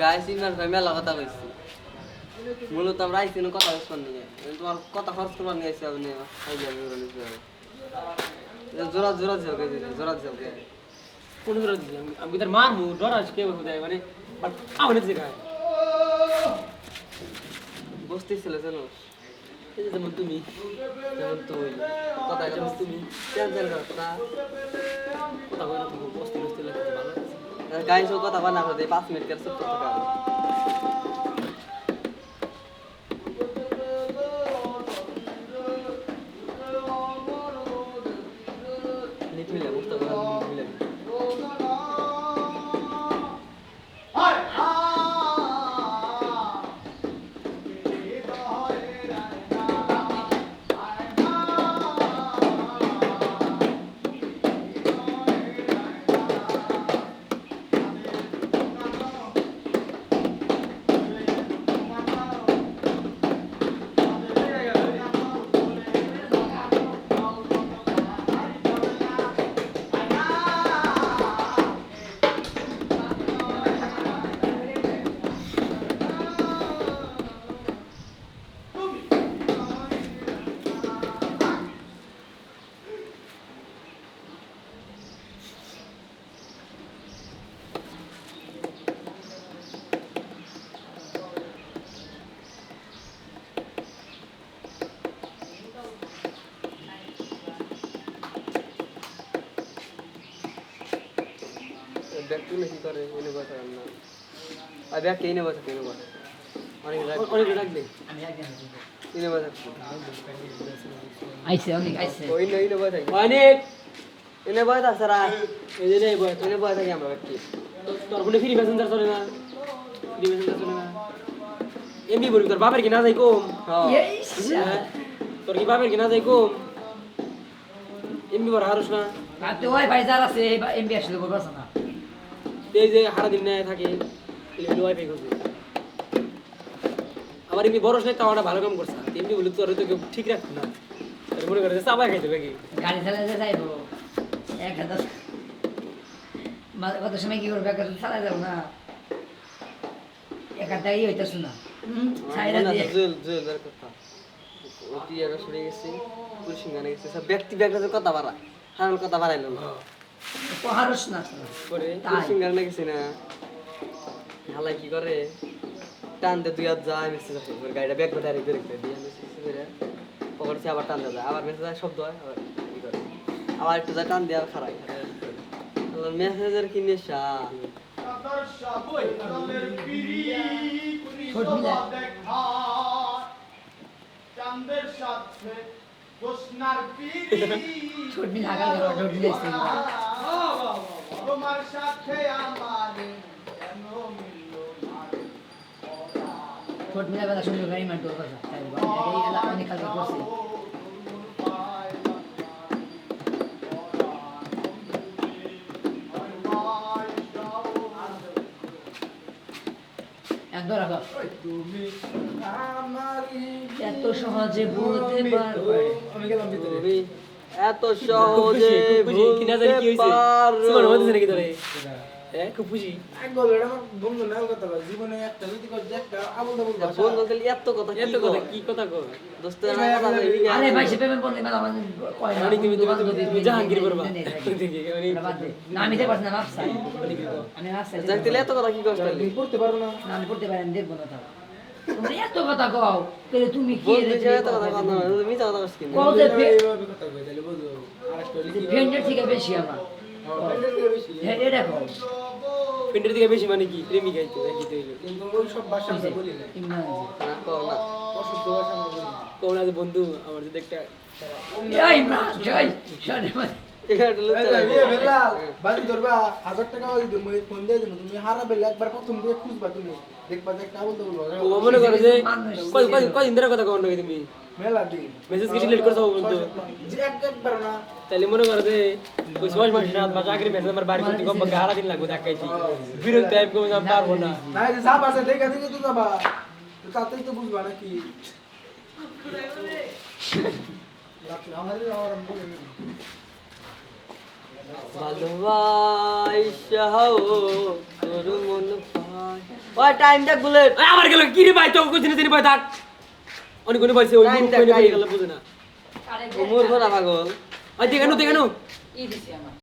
গায়ে সিগনাল ভাই মেলা কথা কইছি মূলত আমরা আইছি না কথা বুঝবার নিয়ে। তোমার কথা খরচ করবার নিয়ে আইছি আপনি জোরা জোরা যাও গে জোরা যাও কোন ধরে দিলাম আমি তার মারমু ডর আছে কেউ দেয় মানে আমার যে গায় বসতেছিল জানো এই যে যেমন তুমি যেমন তুই কথা যেমন তুমি। টেনশন করো কথা কথা কই না তুমি। গায়ে সব কথা বানা দেয় পাঁচ মিনিট করে চুপ করতে ব্যাগ তুলে কি করে এনে বসে না আর কে এনে বসে এনে বসে অনেক রাখ অনেক রাখবে এনে বসে আইসে অনেক আইসে। ওই না এনে বসে অনেক। এনে বসে সারা এই যে বয় এনে বসে থাকি আমরা ব্যক্তি? তোর ফোনে ফ্রি প্যাসেঞ্জার চলে না। ফ্রি প্যাসেঞ্জার চলে না। এমবি বলবি তোর বাপের কি না যাই কম? হ্যাঁ? তোর কি বাপের কি না যাই কম? এমবি বড় হারুস না। ভাই যার আছে এমবি আসলে বলব না। এই যে সারা দিন নেয় থাকে ওয়াইফাই করবে। আবার এমনি বড় নাই তাও ভালো কাম করছে। এমনি বলে তোর তো কেউ ঠিক রাখতো না। তোর মনে করে খাইতে নাকি? গাড়ি চালাতে যাইবো এক হাজার কত সময় কি করবে? এক হাজার চালাই যাব না। এক হাজার ই হইতেছ না। ব্যক্তি ব্যক্তিগত কথা। বাড়া। হারাল কথা বাড়াইলো না। পহারস না করে তাই। পুলিশ গানে না। হালাই কি করে? টান দে দুই হাত যায় মেসেজ আসে গাড়িটা ব্যাগ করে ডাইরেক্ট বেরিয়ে দিয়ে মেসেজ করে পকেটে আবার টান দেয় আবার মেসেজ হয় শব্দ হয় আবার ই করে? আবার একটু যায় টান দিয়ে আর খারাই মেসেজের কি নেশা? ছোট মিলা চাঁদের সাথে জোসনার পিড়ি ছোট মিলা এসে তোমার সাথে আমার কেন মিলল না? রে? ছোট মিলা কথা শুনলো গাড়ি মার তোর কথা। তাই বল, এই এলা অনেক কাজ করছে। একদম রাখো তুমি আমারই এত সহজে বলতে পারবে তুমি এত সহজে খুশি জানি কি ভুলতে হইছে? সুমন পারো নাকি তোরে হ্যাঁ খুব খুশি। এক গল্পটা আমার বন্ধু নাম কথা জীবনে একটা যদি একটা আবুল তাবুল বন্ধু খালি এত কথা এত কথা কি কথা কর দোস্ত কথা বলবি না। আরে ভাই সে পেমেন্ট করলে মেলা মানে কয় না তুমি তুমি বন্ধু বান্ধবী তুমি জাহাঙ্গীর করবা। না আমি না আমি যাক এত কথা কি কষ্ট না। আমি দেখব না তুমি এত কথা কও তাহলে তুমি কি বন্ধু রে কথা কথা না তুমি মিথ্যা কথা কষ্ট কও যে ফে- এইভাবে কথা কই তাহলে বুঝো আরেকটা লিখি ফ্রেন্ডের থেকে বেশি আমার। হ্যাঁ, থেকে বেশি। মানে কি? প্রেমিক আইতো দেখি তো হইল কিন্তু ওই সব ভাষা আমরা বলি না। না কও না। অশুদ্ধ ভাষা আমরা বলি না। কোন বন্ধু আমার যদি একটা এই ইমরান জয় শোনে কয়দিন ধরে কথা কর নাকি তুমি? মেসেজ কি ডিলিট করছ না। তাহলে মনে করো যে ওই ছয় মাস রাত বা চাকরি মেসেজ আমার বাড়ি করতে কম হারা দিন লাগবে দেখাইছি। বিরক্ত টাইপ কমে আমি পারব না। না যে সাপ আছে দেখে দেখে তো যাবা। তাতেই তো বুঝবা নাকি? আমাদের আর বলে ভালোবাসাও তোর মন ভাই ওই টাইম দেখ বুলেট। এই আমার গেল কি রে ভাই তো কইছিস তিনি ভাই থাক। অনেক অনেক পাইছে ওই time. গেল বুঝে না। ও ভরা পাগল। আই দেখানো দেখানো ই দিছি আমার।